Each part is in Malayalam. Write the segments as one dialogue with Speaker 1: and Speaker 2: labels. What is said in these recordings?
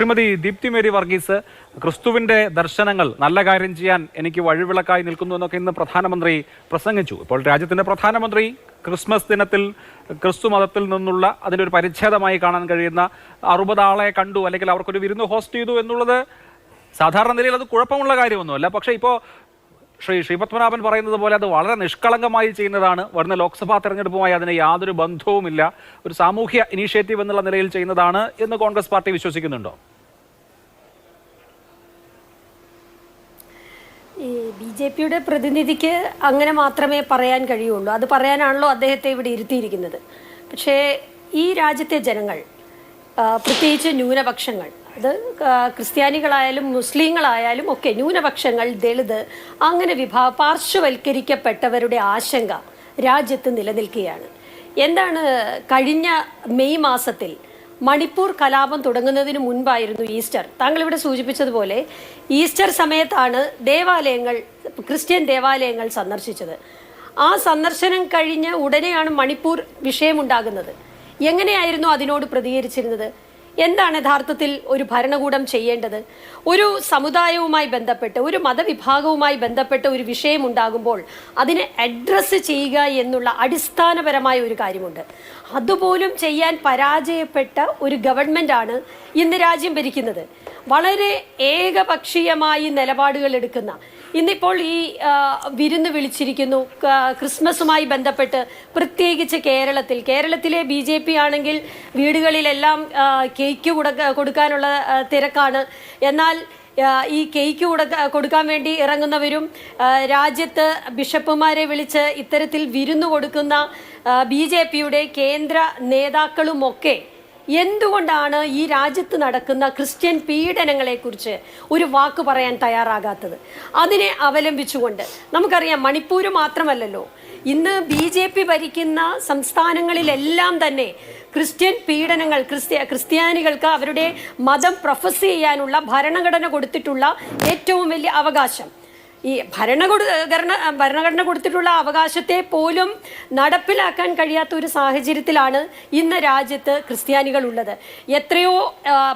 Speaker 1: ശ്രീമതി ദീപ്തി മേരി വർഗീസ് ക്രിസ്തുവിന്റെ ദർശനങ്ങൾ നല്ല കാര്യം ചെയ്യാൻ എനിക്ക് വഴിവിളക്കായി നിൽക്കുന്നു എന്നൊക്കെ ഇന്ന് പ്രധാനമന്ത്രി പ്രസംഗിച്ചു. ഇപ്പോൾ രാജ്യത്തിന്റെ പ്രധാനമന്ത്രി ക്രിസ്മസ് ദിനത്തിൽ ക്രിസ്തു മതത്തിൽ നിന്നുള്ള അതിന്റെ ഒരു പരിച്ഛേദമായി കാണാൻ കഴിയുന്ന അറുപതാളെ കണ്ടു അല്ലെങ്കിൽ അവർക്കൊരു വിരുന്ന് ഹോസ്റ്റ് ചെയ്തു എന്നുള്ളത് സാധാരണ നിലയിൽ അത് കുഴപ്പമുള്ള കാര്യമൊന്നുമല്ല. പക്ഷേ ഇപ്പോൾ ശ്രീ ശ്രീപത്മനാഭൻ പറയുന്നത് പോലെ അത് വളരെ നിഷ്കളങ്കമായി ചെയ്യുന്നതാണ്. വരുന്ന ലോക്സഭാ തെരഞ്ഞെടുപ്പുമായി അതിന് യാതൊരു ബന്ധവുമില്ല. ഒരു സാമൂഹ്യ ഇനീഷ്യേറ്റീവ് എന്നുള്ള നിലയിൽ ചെയ്യുന്നതാണ് എന്ന് കോൺഗ്രസ് പാർട്ടി വിശ്വസിക്കുന്നുണ്ടോ
Speaker 2: ഈ ബി ജെ പിയുടെ പ്രതിനിധിക്ക് അങ്ങനെ മാത്രമേ പറയാൻ കഴിയുള്ളൂ. അത് പറയാനാണല്ലോ അദ്ദേഹത്തെ ഇവിടെ ഇരുത്തിയിരിക്കുന്നത്. പക്ഷേ ഈ രാജ്യത്തെ ജനങ്ങൾ പ്രത്യേകിച്ച് ന്യൂനപക്ഷങ്ങൾ അത് ക്രിസ്ത്യാനികളായാലും മുസ്ലിങ്ങളായാലും ഒക്കെ ന്യൂനപക്ഷങ്ങൾ ദളിത് അങ്ങനെ വിഭാ പാർശ്വവൽക്കരിക്കപ്പെട്ടവരുടെ ആശങ്ക രാജ്യത്ത് നിലനിൽക്കുകയാണ്. എന്താണ് കഴിഞ്ഞ മെയ് മാസത്തിൽ മണിപ്പൂർ കലാപം തുടങ്ങുന്നതിന് മുൻപായിരുന്നു ഈസ്റ്റർ. താങ്കൾ ഇവിടെ സൂചിപ്പിച്ചതുപോലെ ഈസ്റ്റർ സമയത്താണ് ദേവാലയങ്ങൾ ക്രിസ്ത്യൻ ദേവാലയങ്ങൾ സന്ദർശിച്ചത്. ആ സന്ദർശനം കഴിഞ്ഞ് ഉടനെയാണ് മണിപ്പൂർ വിഷയമുണ്ടാകുന്നത്. എങ്ങനെയായിരുന്നു അതിനോട് പ്രതികരിച്ചിരുന്നത്? എന്താണ് യഥാർത്ഥത്തിൽ ഒരു ഭരണകൂടം ചെയ്യേണ്ടത്? ഒരു സമുദായവുമായി ബന്ധപ്പെട്ട് ഒരു മതവിഭാഗവുമായി ബന്ധപ്പെട്ട ഒരു വിഷയം ഉണ്ടാകുമ്പോൾ അതിനെ അഡ്രസ്സ് ചെയ്യുക എന്നുള്ള അടിസ്ഥാനപരമായ ഒരു കാര്യമുണ്ട്. അതുപോലും ചെയ്യാൻ പരാജയപ്പെട്ട ഒരു ഗവൺമെന്റാണ് ഇന്ന് രാജ്യം ഭരിക്കുന്നത്. വളരെ ഏകപക്ഷീയമായി നിലപാടുകൾ എടുക്കുന്ന. ഇന്നിപ്പോൾ ഈ വിരുന്ന് വിളിച്ചിരിക്കുന്നു. ക്രിസ്മസുമായി ബന്ധപ്പെട്ട് പ്രത്യേകിച്ച് കേരളത്തിൽ. കേരളത്തിലെ ബി ജെ പി ആണെങ്കിൽ വീടുകളിലെല്ലാം കേക്ക് കൊടുക്കാനുള്ള തിരക്കാണ്. എന്നാൽ ഈ കേക്ക് കൊടുക്കാൻ വേണ്ടി ഇറങ്ങുന്നവരും രാജ്യത്ത് ബിഷപ്പുമാരെ വിളിച്ച് ഇത്തരത്തിൽ വിരുന്ന് കൊടുക്കുന്ന ബി ജെ പിയുടെ കേന്ദ്ര നേതാക്കളുമൊക്കെ എന്തുകൊണ്ടാണ് ഈ രാജ്യത്ത് നടക്കുന്ന ക്രിസ്ത്യൻ പീഡനങ്ങളെക്കുറിച്ച് ഒരു വാക്ക് പറയാൻ തയ്യാറാകാത്തത്? അതിനെ അവലംബിച്ചുകൊണ്ട് നമുക്കറിയാം മണിപ്പൂർ മാത്രമല്ലല്ലോ. ഇന്ന് ബി ജെ പി ഭരിക്കുന്ന സംസ്ഥാനങ്ങളിലെല്ലാം തന്നെ ക്രിസ്ത്യൻ പീഡനങ്ങൾ ക്രിസ്ത്യ ക്രിസ്ത്യാനികൾക്ക് അവരുടെ മതം പ്രൊഫസ് ചെയ്യാനുള്ള ഭരണഘടന കൊടുത്തിട്ടുള്ള ഏറ്റവും വലിയ അവകാശം. ഈ ഭരണഘടന ഭരണഘടന കൊടുത്തിട്ടുള്ള അവകാശത്തെ പോലും നടപ്പിലാക്കാൻ കഴിയാത്ത ഒരു സാഹചര്യത്തിലാണ് ഇന്ന് രാജ്യത്ത് ക്രിസ്ത്യാനികൾ ഉള്ളത് എത്രയോ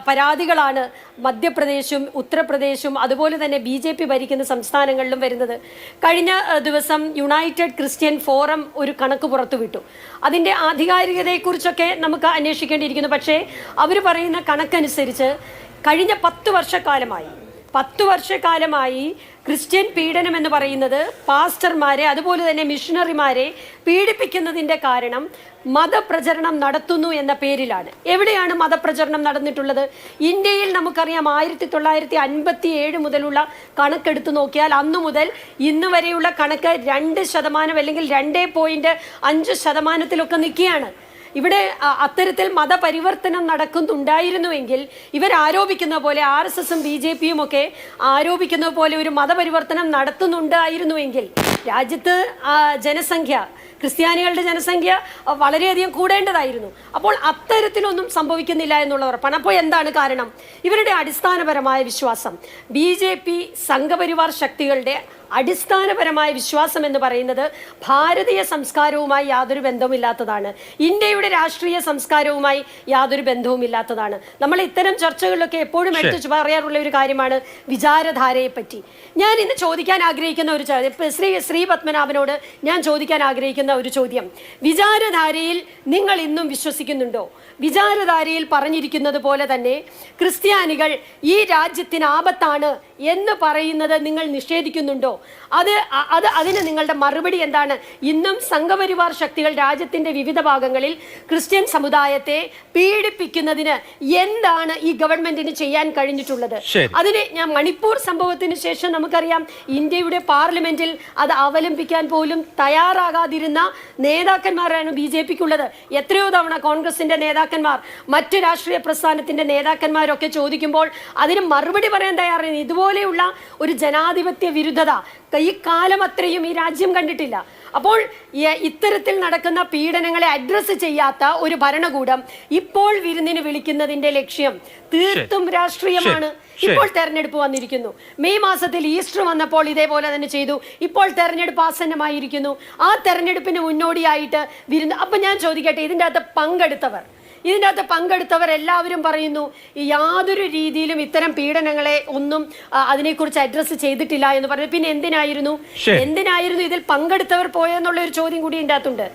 Speaker 2: പരാതികളാണ് മധ്യപ്രദേശും ഉത്തർപ്രദേശും അതുപോലെ തന്നെ ബി ജെ പി ഭരിക്കുന്ന സംസ്ഥാനങ്ങളിലും വരുന്നത്. കഴിഞ്ഞ ദിവസം യുണൈറ്റഡ് ക്രിസ്ത്യൻ ഫോറം ഒരു കണക്ക് പുറത്തുവിട്ടു. അതിന്റെ ആധികാരികതയെക്കുറിച്ചൊക്കെ നമുക്ക് അന്വേഷിക്കേണ്ടിയിരിക്കുന്നു. പക്ഷേ അവർ പറയുന്ന കണക്കനുസരിച്ച് കഴിഞ്ഞ പത്ത് വർഷക്കാലമായി പത്ത് വർഷക്കാലമായി ക്രിസ്ത്യൻ പീഡനം എന്ന് പറയുന്നത് പാസ്റ്റർമാരെ അതുപോലെ തന്നെ മിഷണറിമാരെ പീഡിപ്പിക്കുന്നതിന്റെ കാരണം മതപ്രചരണം നടത്തുന്നു എന്ന പേരിലാണ്. എവിടെയാണ് മതപ്രചരണം നടന്നിട്ടുള്ളത്? ഇന്ത്യയിൽ നമുക്കറിയാം ആയിരത്തി തൊള്ളായിരത്തി അൻപത്തി ഏഴ് മുതലുള്ള കണക്കെടുത്ത് നോക്കിയാൽ അന്നു മുതൽ ഇന്ന് വരെയുള്ള കണക്ക് രണ്ട് ശതമാനം അല്ലെങ്കിൽ രണ്ട് പോയിന്റ് അഞ്ച് ശതമാനത്തിലൊക്കെ നിൽക്കുകയാണ്. ഇവിടെ അത്തരത്തിൽ മതപരിവർത്തനം നടക്കുന്നുണ്ടായിരുന്നുവെങ്കിൽ ഇവർ ആരോപിക്കുന്ന പോലെ ആർ എസ് എസും ബി ജെ പിയും ഒക്കെ ആരോപിക്കുന്ന പോലെ ഒരു മതപരിവർത്തനം നടത്തുന്നുണ്ടായിരുന്നുവെങ്കിൽ രാജ്യത്ത് ജനസംഖ്യ ക്രിസ്ത്യാനികളുടെ ജനസംഖ്യ വളരെയധികം കൂടേണ്ടതായിരുന്നു. അപ്പോൾ അത്തരത്തിലൊന്നും സംഭവിക്കുന്നില്ല എന്നുള്ള ഉറപ്പാണ്. അപ്പോൾ എന്താണ് കാരണം? ഇവരുടെ അടിസ്ഥാനപരമായ വിശ്വാസം. ബി ജെ പി സംഘപരിവാർ ശക്തികളുടെ അടിസ്ഥാനപരമായ വിശ്വാസം എന്ന് പറയുന്നത് ഭാരതീയ സംസ്കാരവുമായി യാതൊരു ബന്ധവുമില്ലാത്തതാണ്. ഇന്ത്യയുടെ രാഷ്ട്രീയ സംസ്കാരവുമായി യാതൊരു ബന്ധവുമില്ലാത്തതാണ്. നമ്മൾ ഇത്തരം ചർച്ചകളിലൊക്കെ എപ്പോഴും എടുത്തു പറയാറുള്ള ഒരു കാര്യമാണ് വിചാരധാരയെ പറ്റി ഞാൻ ഇന്ന് ചോദിക്കാൻ ആഗ്രഹിക്കുന്ന ഒരു ശ്രീ ശ്രീ പത്മനാഭനോട് ഞാൻ ചോദിക്കാൻ ആഗ്രഹിക്കുന്ന ഒരു ചോദ്യം. വിചാരധാരയിൽ നിങ്ങൾ ഇന്നും വിശ്വസിക്കുന്നുണ്ടോ? വിചാരധാരയിൽ പറഞ്ഞിരിക്കുന്നത് പോലെ തന്നെ ക്രിസ്ത്യാനികൾ ഈ രാജ്യത്തിന് ആപത്താണ് എന്ന് പറയുന്നത് നിങ്ങൾ നിഷേധിക്കുന്നുണ്ടോ? അത് അത് അതിന് നിങ്ങളുടെ മറുപടി എന്താണ്? ഇന്നും സംഘപരിവാർ ശക്തികൾ രാജ്യത്തിന്റെ വിവിധ ഭാഗങ്ങളിൽ ക്രിസ്ത്യൻ സമുദായത്തെ പീഡിപ്പിക്കുന്നതിന് എന്താണ് ഈ ഗവൺമെന്റിന് ചെയ്യാൻ കഴിഞ്ഞിട്ടുള്ളത്. അതിന് ഞാൻ മണിപ്പൂർ സംഭവത്തിന് ശേഷം നമുക്കറിയാം ഇന്ത്യയുടെ പാർലമെന്റിൽ അത് അവലംബിക്കാൻ പോലും തയ്യാറാകാതിരുന്ന നേതാക്കന്മാരാണ് ബി ജെ പിക്കുള്ളത്. എത്രയോ തവണ കോൺഗ്രസിന്റെ നേതാക്കന്മാർ മറ്റ് രാഷ്ട്രീയ പ്രസ്ഥാനത്തിന്റെ നേതാക്കന്മാരൊക്കെ ചോദിക്കുമ്പോൾ അതിന് മറുപടി പറയാൻ തയ്യാറാണ് ഇതുപോലെയുള്ള ഒരു ജനാധിപത്യ വിരുദ്ധത ഈ കാലം അത്രയും ഈ രാജ്യം കണ്ടിട്ടില്ല. അപ്പോൾ ഇത്തരത്തിൽ നടക്കുന്ന പീഡനങ്ങളെ അഡ്രസ്സ് ചെയ്യാത്ത ഒരു ഭരണകൂടം ഇപ്പോൾ വിരുന്നിന് വിളിക്കുന്നതിന്റെ ലക്ഷ്യം തീർത്തും രാഷ്ട്രീയമാണ്. ഇപ്പോൾ തെരഞ്ഞെടുപ്പ് വന്നിരിക്കുന്നു. മെയ് മാസത്തിൽ ഈസ്റ്റർ വന്നപ്പോൾ ഇതേപോലെ തന്നെ ചെയ്തു. ഇപ്പോൾ തെരഞ്ഞെടുപ്പ് ആസന്നമായിരിക്കുന്നു. ആ തെരഞ്ഞെടുപ്പിന് മുന്നോടിയായിട്ട് വിരുന്ന് അപ്പൊ ഞാൻ ചോദിക്കട്ടെ ഇതിന്റെ അകത്ത് പങ്കെടുത്തവർ ഇതിനകത്ത് പങ്കെടുത്തവർ എല്ലാവരും പറയുന്നു യാതൊരു രീതിയിലും ഇത്തരം പീഡനങ്ങളെ ഒന്നും അതിനെക്കുറിച്ച് അഡ്രസ്സ് ചെയ്തിട്ടില്ല എന്ന് പറഞ്ഞു. പിന്നെ എന്തിനായിരുന്നു? എന്തിനായിരുന്നു ഇതിൽ പങ്കെടുത്തവർ പോയെന്നുള്ള ഒരു ചോദ്യം കൂടി ഇതിന്റെ അകത്തുണ്ട്